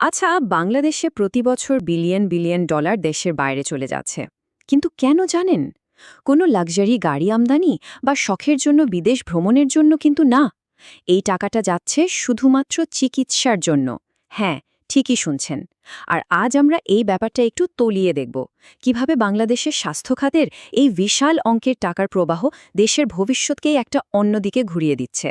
আচ্ছা বাংলাদেশে প্রতি বছর বিলিয়ন বিলিয়ন ডলার দেশের বাইরে চলে যাচ্ছে। কিন্তু কেন জানেন? কোনো লাক্সারি গাড়ি আমদানি বা শখের জন্য বিদেশ ভ্রমণের জন্য কিন্তু না। এই টাকাটা যাচ্ছে শুধুমাত্র চিকিৎসার জন্য। হ্যাঁ ঠিকই শুনছেন। আর আজ আমরা এই ব্যাপারটা একটু তলিয়ে দেখব। কীভাবে বাংলাদেশের স্বাস্থ্য খাতের এই বিশাল অঙ্কের টাকার প্রবাহ দেশের ভবিষ্যৎকেই একটা অন্যদিকে ঘুরিয়ে দিচ্ছে।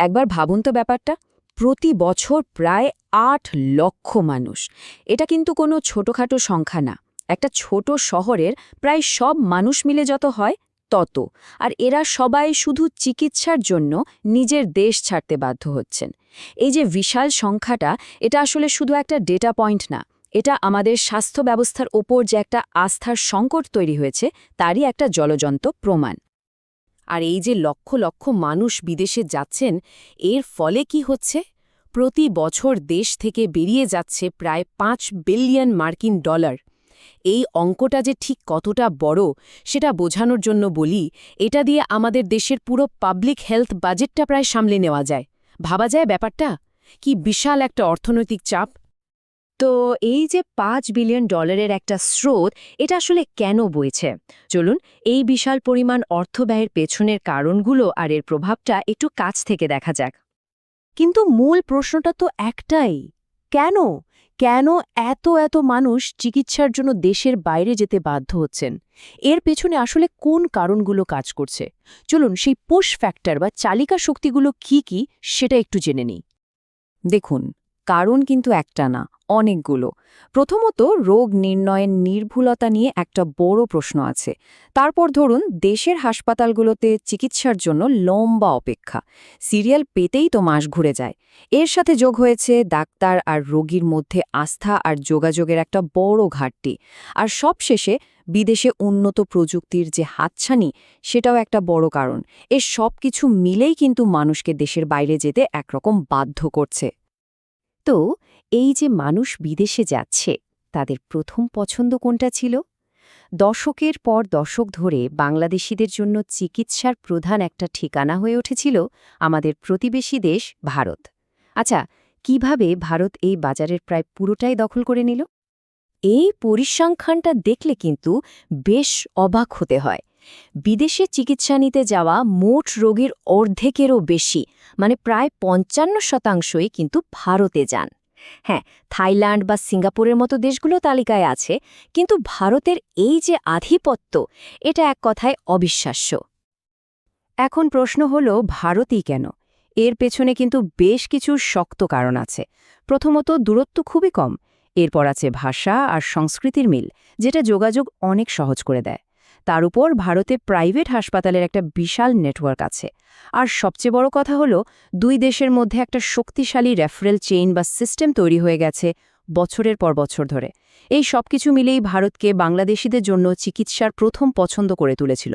একবার ভাবুন তো ব্যাপারটা। প্রতি বছর প্রায় আট লক্ষ মানুষ। এটা কিন্তু কোনো ছোটখাটো সংখ্যা না। একটা ছোট শহরের প্রায় সব মানুষ মিলে যত হয়, তত। আর এরা সবাই শুধু চিকিৎসার জন্য নিজের দেশ ছাড়তে বাধ্য হচ্ছেন। এই যে বিশাল সংখ্যাটা, এটা আসলে শুধু একটা ডেটা পয়েন্ট না। এটা আমাদের স্বাস্থ্য ব্যবস্থার ওপর যে একটা আস্থার সংকট তৈরি হয়েছে, তারই একটা জলজন্ত প্রমাণ। আর এই যে লক্ষ লক্ষ মানুষ বিদেশে যাচ্ছেন, এর ফলে কি হচ্ছে? প্রতি বছর দেশ থেকে বেরিয়ে যাচ্ছে প্রায় পাঁচ বিলিয়ন মার্কিন ডলার। এই অঙ্কটা যে ঠিক কতটা বড়, সেটা বোঝানোর জন্য বলি, এটা দিয়ে আমাদের দেশের পুরো পাবলিক হেলথ বাজেটটা প্রায় সামলে নেওয়া যায়। ভাবা যায় ব্যাপারটা? কি বিশাল একটা অর্থনৈতিক চাপ। তো এই যে পাঁচ বিলিয়ন ডলারের একটা স্রোত, এটা আসলে কেন বইছে? চলুন এই বিশাল পরিমাণ অর্থ ব্যয়ের পেছনের কারণগুলো আর এর প্রভাবটা একটু কাছ থেকে দেখা যাক। কিন্তু মূল প্রশ্নটা তো একটাই, কেন? কেন এত এত মানুষ চিকিৎসার জন্য দেশের বাইরে যেতে বাধ্য হচ্ছেন? এর পেছনে আসলে কোন কারণগুলো কাজ করছে? চলুন সেই পুশ ফ্যাক্টর বা চালিকা শক্তিগুলো কি কি, সেটা একটু জেনে নিই। দেখুন, কারণ কিন্তু একটা না অনেকগুলো। প্রথমত, রোগ নির্ণয়ের নির্ভুলতা নিয়ে একটা বড় প্রশ্ন আছে। তারপর ধরুন, দেশের হাসপাতালগুলোতে চিকিৎসার জন্য লম্বা অপেক্ষা। সিরিয়াল পেতেই তো মাস ঘুরে যায়। এর সাথে যোগ হয়েছে ডাক্তার আর রোগীর মধ্যে আস্থা আর যোগাযোগের একটা বড় ঘাটতি। আর সবশেষে, বিদেশে উন্নত প্রযুক্তির যে হাতছানি, সেটাও একটা বড় কারণ। এর সব কিছু মিলেই কিন্তু মানুষকে দেশের বাইরে যেতে একরকম বাধ্য করছে। তো এই যে মানুষ বিদেশে যাচ্ছে, তাদের প্রথম পছন্দ কোনটা ছিল? দশকের পর দশক ধরে বাংলাদেশিদের জন্য চিকিৎসার প্রধান একটা ঠিকানা হয়ে উঠেছিল আমাদের প্রতিবেশী দেশ ভারত। আচ্ছা কীভাবে ভারত এই বাজারের প্রায় পুরোটাই দখল করে নিল? এই পরিসংখ্যানটা দেখলে কিন্তু বেশ অবাক হতে হয়। বিদেশে চিকিৎসা নিতে যাওয়া মোট রোগীর অর্ধেকেরও বেশি মানে প্রায় পঞ্চান্ন শতাংশই কিন্তু ভারতে যান। হ্যাঁ থাইল্যান্ড বা সিঙ্গাপুরের মতো দেশগুলো তালিকায় আছে, কিন্তু ভারতের এই যে আধিপত্য, এটা এক কথায় অবিশ্বাস্য। এখন প্রশ্ন হল, ভারতই কেন? এর পেছনে কিন্তু বেশ কিছু শক্ত কারণ আছে। প্রথমত, দূরত্ব খুবই কম। এরপর আছে ভাষা আর সংস্কৃতির মিল, যেটা যোগাযোগ অনেক সহজ করে দেয়। তার উপর ভারতে প্রাইভেট হাসপাতালের একটা বিশাল নেটওয়ার্ক আছে। আর সবচেয়ে বড় কথা হলো, দুই দেশের মধ্যে একটা শক্তিশালী রেফারেল চেইন বা সিস্টেম তৈরি হয়ে গেছে বছরের পর বছর ধরে। এই সবকিছু মিলেই ভারতকে বাংলাদেশিদের জন্য চিকিৎসার প্রথম পছন্দ করে তুলেছিল।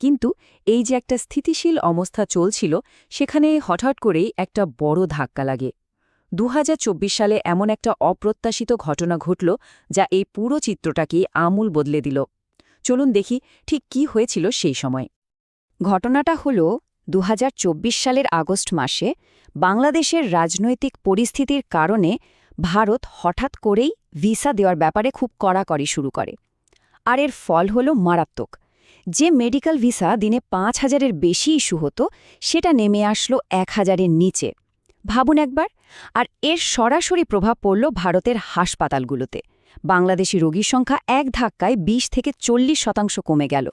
কিন্তু এই যে একটা স্থিতিশীল অবস্থা চলছিল, সেখানে হঠাৎ করেই একটা বড় ধাক্কা লাগে। দু হাজার চব্বিশ সালে এমন একটা অপ্রত্যাশিত ঘটনা ঘটল, যা এই পুরো চিত্রটাকে আমূল বদলে দিল। চলুন দেখি ঠিক কি হয়েছিল সেই সময়। ঘটনাটা হল দু হাজার চব্বিশ সালের আগস্ট মাসে বাংলাদেশের রাজনৈতিক পরিস্থিতির কারণে ভারত হঠাৎ করেই ভিসা দেওয়ার ব্যাপারে খুব কড়াকড়ি শুরু করে। আর এর ফল হল মারাত্মক। যে মেডিকেল ভিসা দিনে পাঁচ হাজারের বেশি ইস্যু হতো, সেটা নেমে আসলো এক হাজারের নিচে। ভাবুন একবার, আর এর সরাসরি প্রভাব পড়ল ভারতের হাসপাতালগুলোতে। বাংলাদেশি রোগীর সংখ্যা এক ধাক্কায় ২০ থেকে চল্লিশ শতাংশ কমে গেল।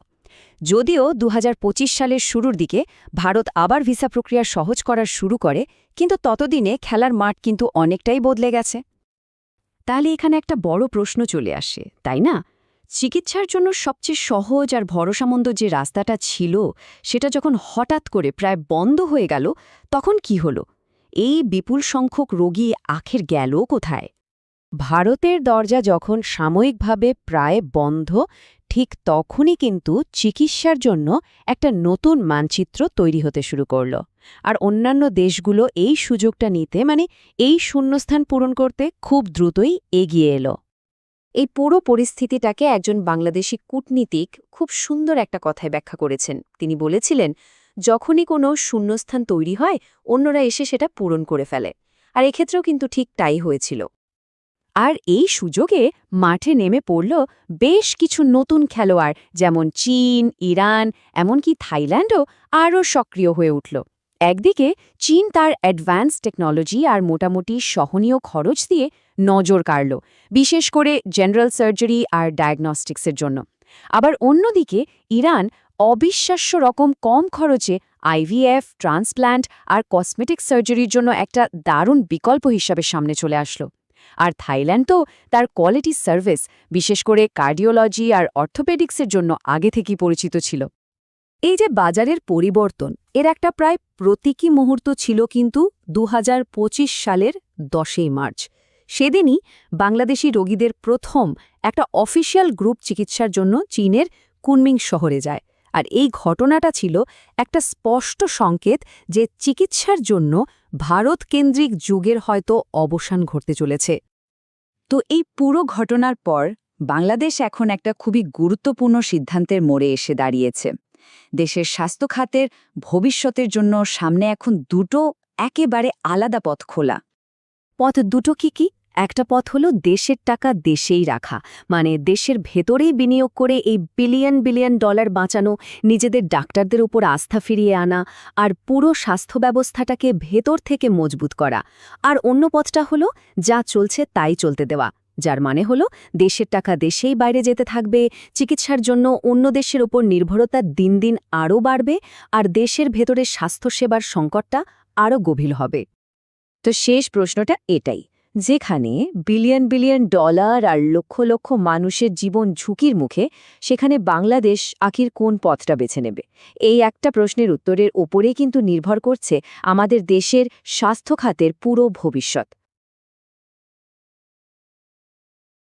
যদিও দু হাজার পঁচিশ সালের শুরুর দিকে ভারত আবার ভিসা প্রক্রিয়া সহজ করার শুরু করে, কিন্তু ততদিনে খেলার মাঠ কিন্তু অনেকটাই বদলে গেছে। তাহলে এখানে একটা বড় প্রশ্ন চলে আসে, তাই না? চিকিৎসার জন্য সবচেয়ে সহজ আর ভরসামন্দ যে রাস্তাটা ছিল, সেটা যখন হঠাৎ করে প্রায় বন্ধ হয়ে গেল, তখন কি হলো? এই বিপুল সংখ্যক রোগী আখের গেল কোথায়? ভারতের দরজা যখন সাময়িকভাবে প্রায় বন্ধ, ঠিক তখনই কিন্তু চিকিৎসার জন্য একটা নতুন মানচিত্র তৈরি হতে শুরু করল। আর অন্যান্য দেশগুলো এই সুযোগটা নিতে মানে এই শূন্যস্থান পূরণ করতে খুব দ্রুতই এগিয়ে এলো। এই পুরো পরিস্থিতিটাকে একজন বাংলাদেশি কূটনীতিক খুব সুন্দর একটা কথায় ব্যাখ্যা করেছেন। তিনি বলেছিলেন, যখনই কোনো শূন্যস্থান তৈরি হয়, অন্যরা এসে সেটা পূরণ করে ফেলে। আর এক্ষেত্রেও কিন্তু ঠিক তাই হয়েছিল। আর এই সুযোগে মাঠে নেমে পড়ল বেশ কিছু নতুন খেলোয়াড়, যেমন চীন, ইরান, এমনকি থাইল্যান্ডও আরও সক্রিয় হয়ে উঠল। একদিকে চীন তার অ্যাডভান্স টেকনোলজি আর মোটামুটি সহনীয় খরচ দিয়ে নজর কাড়ল, বিশেষ করে জেনারেল সার্জারি আর ডায়াগনস্টিক্সের জন্য। আবার অন্যদিকে ইরান অবিশ্বাস্য রকম কম খরচে আইভিএফ ট্রান্সপ্ল্যান্ট আর কসমেটিক সার্জারির জন্য একটা দারুণ বিকল্প হিসাবে সামনে চলে আসলো। আর থাইল্যান্ড তো তার কোয়ালিটি সার্ভিস বিশেষ করে কার্ডিওলজি আর অর্থোপেডিক্সের জন্য আগে থেকেই পরিচিত ছিল। এই যে বাজারের পরিবর্তন, এর একটা প্রায় প্রতীকী মুহূর্ত ছিল কিন্তু দু হাজার পঁচিশ সালের দশই মার্চ। সেদিনই বাংলাদেশি রোগীদের প্রথম একটা অফিসিয়াল গ্রুপ চিকিৎসার জন্য চীনের কুনমিং শহরে যায়। আর এই ঘটনাটা ছিল একটা স্পষ্ট সংকেত যে চিকিৎসার জন্য ভারত কেন্দ্রিক যুগের হয়তো অবসান ঘটতে চলেছে। তো এই পুরো ঘটনার পর বাংলাদেশ এখন একটা খুবই গুরুত্বপূর্ণ সিদ্ধান্তের মোড়ে এসে দাঁড়িয়েছে। দেশের স্বাস্থ্য খাতের ভবিষ্যতের জন্য সামনে এখন দুটো একেবারে আলাদা পথ খোলা। পথ দুটো কি কি? একটা পথ হলো দেশের টাকা দেশেই রাখা মানে দেশের ভেতরেই বিনিয়োগ করে এই বিলিয়ন বিলিয়ন ডলার বাঁচানো, নিজেদের ডাক্তারদের উপর আস্থা ফিরিয়ে আনা আর পুরো স্বাস্থ্য ব্যবস্থাটাকে ভেতর থেকে মজবুত করা। আর অন্য পথটা হলো যা চলছে তাই চলতে দেওয়া, যার মানে হলো দেশের টাকা দেশেই বাইরে যেতে থাকবে, চিকিৎসার জন্য অন্য দেশের ওপর নির্ভরতা দিন দিন আরও বাড়বে আর দেশের ভেতরে স্বাস্থ্যসেবার সংকটটা আরও গভীর হবে। তো শেষ প্রশ্নটা এটাই। যেখানে বিলিয়ন বিলিয়ন ডলার আর লক্ষ লক্ষ মানুষের জীবন ঝুঁকির মুখে সেখানে বাংলাদেশ আখির কোন পথটা বেছে নেবে? এই একটা প্রশ্নের উত্তরের ওপরেই কিন্তু নির্ভর করছে আমাদের দেশের স্বাস্থ্য খাতের পুরো ভবিষ্যৎ।